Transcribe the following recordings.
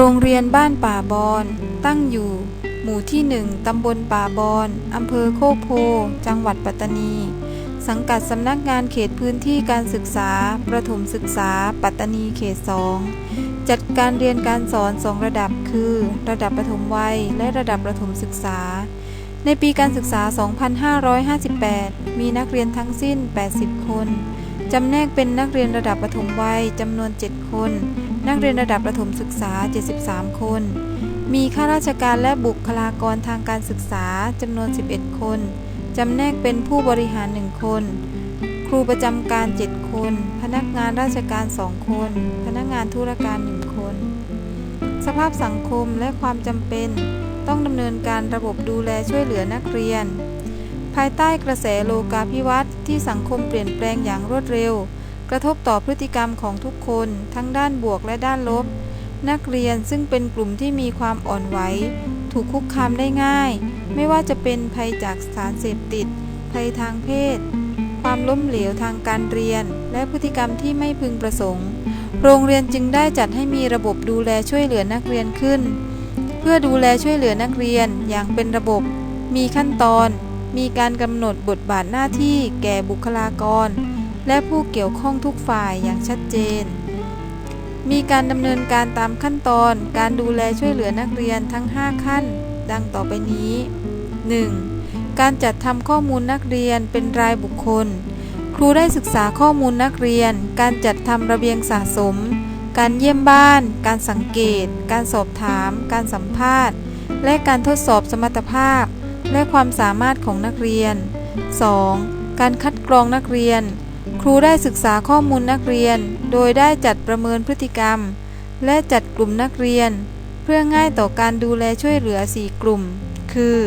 รงเรียนบ้านป่าบอน ตั้งอยู่ หมู่ที่หนึ่งตำบลป่าบอน อำเภอโคกโพ จังหวัดปัตตานี สังกัดสำนักงานเขตพื้นที่การศึกษา ประถมศึกษา ปัตตานีเขตสองจัดการเรียนการสอนสองระดับคือ ระดับประถมวัย และระดับประถมศึกษา ในปีการศึกษา 2558 มีนักเรียนทั้งสิ้น 80 คน จำแนกเป็นนักเรียนระดับประถมวัยจำนวน 7 คน นักเรียนระดับประถมศึกษา 73 คน มีข้าราชการและบุคลากรทางการศึกษาจำนวน 11 คน จำแนกเป็นผู้บริหาร 1 คน ครูประจำการ 7 คน พนักงานราชการ 2 คน พนักงานธุรการ 1 คน สภาพสังคมและความจำเป็นต้องดำเนินการระบบดูแลช่วยเหลือนักเรียน ภายใต้กระแสโลกาภิวัตน์ที่สังคมเปลี่ยนแปลงอย่างรวดเร็ว กระทบต่อพฤติกรรมของทุกคนทั้งด้านบวกและด้านลบ นักเรียนซึ่งเป็นกลุ่มที่มีความอ่อนไหว ถูกคุกคามได้ง่าย ไม่ว่าจะเป็นภัยจากสารเสพติด ภัยทางเพศ ความล้มเหลวทางการเรียน และพฤติกรรมที่ไม่พึงประสงค์ โรงเรียนจึงได้จัดให้มีระบบดูแลช่วยเหลือนักเรียนขึ้น เพื่อดูแลช่วยเหลือนักเรียนอย่างเป็นระบบ มีขั้นตอน มีการกำหนดบทบาทหน้าที่แก่บุคลากร และผู้เกี่ยวข้องทุกฝ่ายอย่างชัดเจน มีการดำเนินการตามขั้นตอน การดูแลช่วยเหลือนักเรียนทั้ง 5 ขั้น ดังต่อไปนี้ 1. การจัดทำข้อมูลนักเรียนเป็นรายบุคคล ครูได้ศึกษาข้อมูลนักเรียน การจัดทำระเบียงสะสม การเยี่ยมบ้าน การสังเกต การสอบถาม การสัมภาษณ์ และการทดสอบสมรรถภาพ และความสามารถของนักเรียน 2. การคัดกรองนักเรียน ครูได้ศึกษาข้อมูลนักเรียน โดยได้จัดประเมินพฤติกรรม และจัดกลุ่มนักเรียน เพื่อง่ายต่อการดูแลช่วยเหลือ 4 กลุ่ม คือ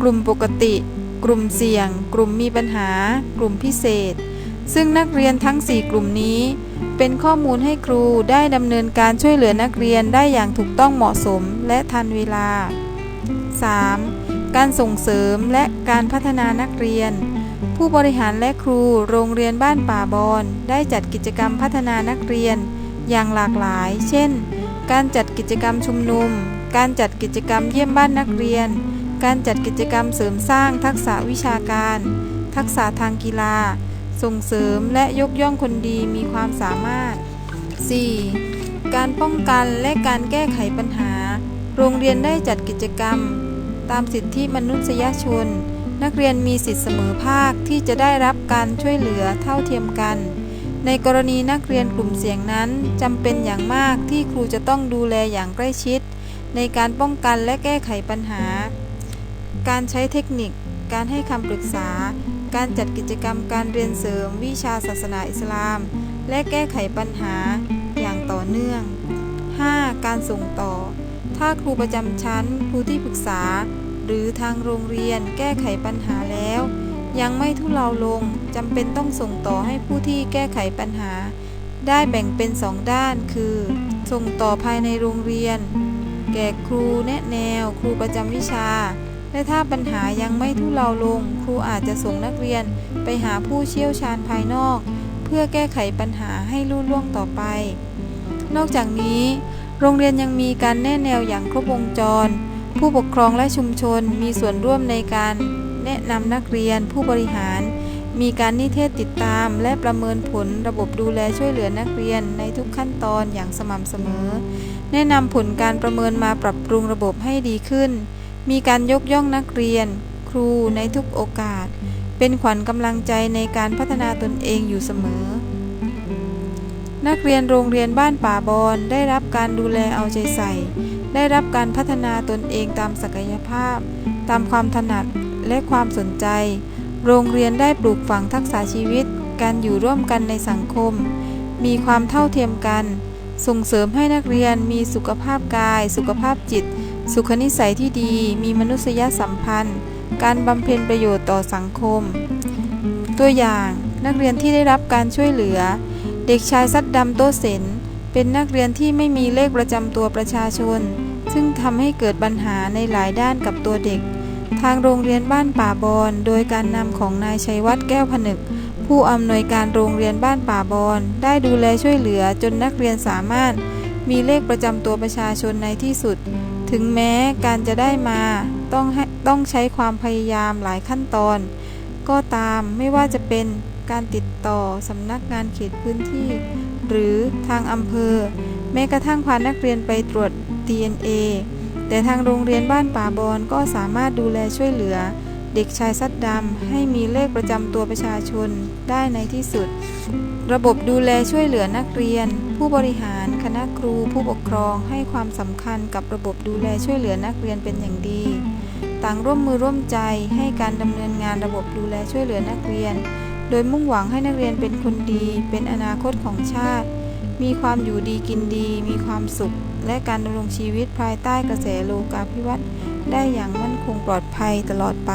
กลุ่มปกติ กลุ่มเสี่ยง กลุ่มมีปัญหา กลุ่มพิเศษ ซึ่งนักเรียนทั้ง 4 กลุ่มนี้ เป็นข้อมูลให้ครูได้ดำเนินการช่วยเหลือนักเรียนได้อย่างถูกต้องเหมาะสมและทันเวลา 3. การส่งเสริมและการพัฒนานักเรียน ผู้บริหารและครูโรงเรียนบ้านป่าบอนได้จัดกิจกรรมพัฒนานักเรียน อย่างหลากหลาย เช่น การจัดกิจกรรมชุมนุม การจัดกิจกรรมเยี่ยมบ้านนักเรียน การจัดกิจกรรมเสริมสร้างทักษะวิชาการ ทักษะทางกีฬา ส่งเสริมและยกย่องคนดีมีความสามารถ 4. การป้องกันและการแก้ไขปัญหา โรงเรียนได้จัดกิจกรรม ตามสิทธิมนุษยชน นักเรียนมีสิทธิเสมอภาคที่จะได้รับการช่วยเหลือเท่าเทียมกัน ในกรณีนักเรียนกลุ่มเสี่ยงนั้นจำเป็นอย่างมากที่ครูจะต้องดูแลอย่างใกล้ชิด ในการป้องกันและแก้ไขปัญหา การใช้เทคนิค การให้คำปรึกษา การจัดกิจกรรมการเรียนเสริมวิชาศาสนาอิสลาม และแก้ไขปัญหาอย่างต่อเนื่อง 5. การส่งต่อ ถ้าครูประจำชั้น ครูที่ปรึกษา หรือทางโรงเรียนแก้ไขปัญหาแล้ว ยังไม่ทุเลาลงจำเป็นต้องส่งต่อให้ผู้ที่แก้ไขปัญหา ได้แบ่งเป็นสองด้านคือ ส่งต่อภายในโรงเรียน แก่ครูแนะแนว ครูประจำวิชา และถ้าปัญหายังไม่ทุเลาลง ครูอาจจะส่งนักเรียนไปหาผู้เชี่ยวชาญภายนอก เพื่อแก้ไขปัญหาให้รุ่ล่วงต่อไป นอกจากนี้ โรงเรียนยังมีการแนะแนวอย่างครบวงจร ผู้ปกครองและชุมชนมีส่วนร่วมในการแนะนำนักเรียนผู้บริหาร มีการนิเทศติดตาม และประเมินผลระบบดูแลช่วยเหลือนักเรียนในทุกขั้นตอนอย่างสม่ำเสมอ แนะนำผลการประเมินมาปรับปรุงระบบให้ดีขึ้น มีการยกย่องนักเรียน ครูในทุกโอกาส เป็นขวัญกำลังใจในการพัฒนาตนเองอยู่เสมอ นักเรียนโรงเรียนบ้านป่าบอนได้รับการดูแลเอาใจใส่ ได้รับการพัฒนาตนเองตามศักยภาพ ตามความถนัดและความสนใจ โรงเรียนได้ปลูกฝังทักษะชีวิต การอยู่ร่วมกันในสังคม มีความเท่าเทียมกัน ส่งเสริมให้นักเรียนมีสุขภาพกาย สุขภาพจิต สุขนิสัยที่ดี มีมนุษยสัมพันธ์ การบำเพ็ญประโยชน์ต่อสังคม ตัวอย่างนักเรียนที่ได้รับการช่วยเหลือ เด็กชายซัดดำโตเซน เป็นนักเรียนที่ไม่มีเลขประจำตัวประชาชน ซึ่งทำให้เกิดปัญหาในหลายด้านกับตัวเด็ก ทางโรงเรียนบ้านป่าบอนโดยการนำของนายชัยวัฒน์แก้วผนึก ผู้อำนวยการโรงเรียนบ้านป่าบอนได้ดูแลช่วยเหลือจนนักเรียนสามารถ มีเลขประจำตัวประชาชนในที่สุด ถึงแม้การจะได้มาต้องต้องใช้ความพยายามหลายขั้นตอน ก็ตามไม่ว่าจะเป็นการติดต่อสำนักงานเขตพื้นที่ หรือทางอำเภอ แม้กระทั่งพานักเรียนไปตรวจ DNA แต่ทางโรงเรียนบ้านป่าบอนก็สามารถดูแลช่วยเหลือ เด็กชายซัดดำให้มีเลขประจำตัวประชาชนได้ในที่สุด ระบบดูแลช่วยเหลือนักเรียน ผู้บริหาร คณะครู ผู้ปกครองให้ความสำคัญกับระบบดูแลช่วยเหลือนักเรียนเป็นอย่างดี ต่างร่วมมือร่วมใจให้การดำเนินงานระบบดูแลช่วยเหลือนักเรียน โดยมุ่งหวังให้นักเรียนเป็นคนดี เป็นอนาคตของชาติ มีความอยู่ดีกินดี มีความสุข และการดำรงชีวิตภายใต้กระแสโลกาภิวัตน์ได้อย่างมั่นคงปลอดภัยตลอดไป